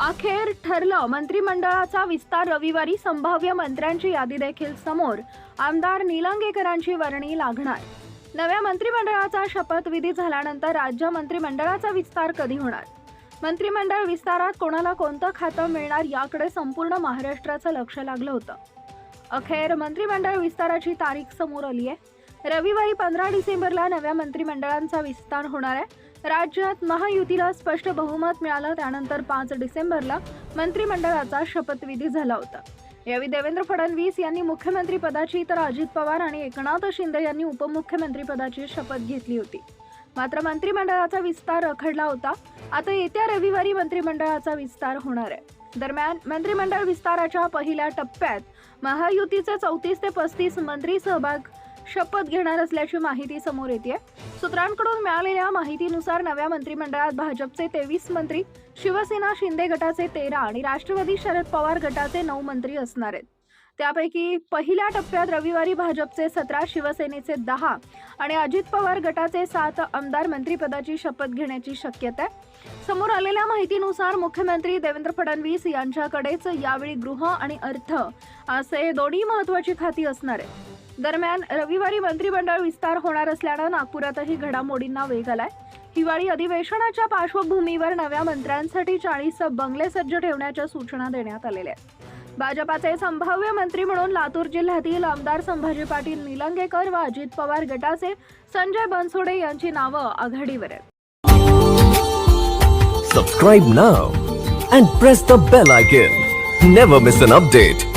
अखेर ठरलं मंत्रिमंडळाचा विस्तार रविवारी संभाव्य मंत्र्यांची यादी देखील समोर. आमदार निलंगेकरांची वर्णी लागणार. नव्या मंत्रिमंडळाचा शपथविधी झाल्यानंतर राज्य मंत्रिमंडळाचा विस्तार कधी होणार? मंत्रिमंडळ विस्तारात कोणाला कोणतं खातं मिळणार याकडे संपूर्ण महाराष्ट्राचं लक्ष लागलं होतं. अखेर मंत्रिमंडळ विस्ताराची तारीख समोर आली आहे रविवारी पंधरा डिसेंबरला नव्या मंत्रिमंडळांचा विस्तार होणार आहे. राज्यात महायुतीला स्पष्ट बहुमत मिळालं त्यानंतर पाच डिसेंबरला मंत्रिमंडळाचा शपथविधी झाला होता. यावेळी देवेंद्र फडणवीस यांनी मुख्यमंत्री पदाची तर अजित पवार आणि एकनाथ शिंदे यांनी उपमुख्यमंत्री पदाची शपथ घेतली होती. मात्र मंत्रिमंडळाचा विस्तार रखडला होता. आता येत्या रविवारी मंत्रिमंडळाचा विस्तार होणार आहे. दरम्यान मंत्रिमंडळ विस्ताराच्या पहिल्या टप्प्यात महायुतीचे चौतीस ते पस्तीस मंत्री सहभाग शपथ घेणार असल्याची माहिती समोर येते सूत्रांकडून मिळालेल्या माहितीनुसार नव्या मंत्रिमंडळात भाजपचे तेवीस मंत्री शिवसेना शिंदे गटाचे तेरा आणि राष्ट्रवादी शरद पवार गटाचे नऊ मंत्री असणार आहेत. त्यापैकी पहिल्या टप्प्यात रविवारी भाजपचे सतरा शिवसेनेचे दहा आणि अजित पवार गटाचे सात आमदार मंत्रिपदाची शपथ घेण्याची शक्यता आहे. समोर आलेल्या माहितीनुसार मुख्यमंत्री देवेंद्र फडणवीस यांच्याकडेच यावेळी गृह आणि अर्थ असे दोन्ही महत्वाची खाती असणार आहे दरम्यान रविवारी मंत्रिमंडळ विस्तार होणार असल्यानं नागपुरातही घडामोडींना वेग आलाय. हिवाळी अधिवेशनाच्या पार्श्वभूमीवर नव्या मंत्र्यांसाठी चाळीस बंगले सज्ज ठेवण्याच्या सूचना देण्यात आलेल्या आहेत. भाजपाचे संभाव्य मंत्री म्हणून लातूर जिल्ह्यातील आमदार संभाजी पाटील निलंगेकर व अजित पवार गटाचे संजय बनसोडे यांची नावं आघाडीवर आहेत. Subscribe now and press the bell icon never miss an update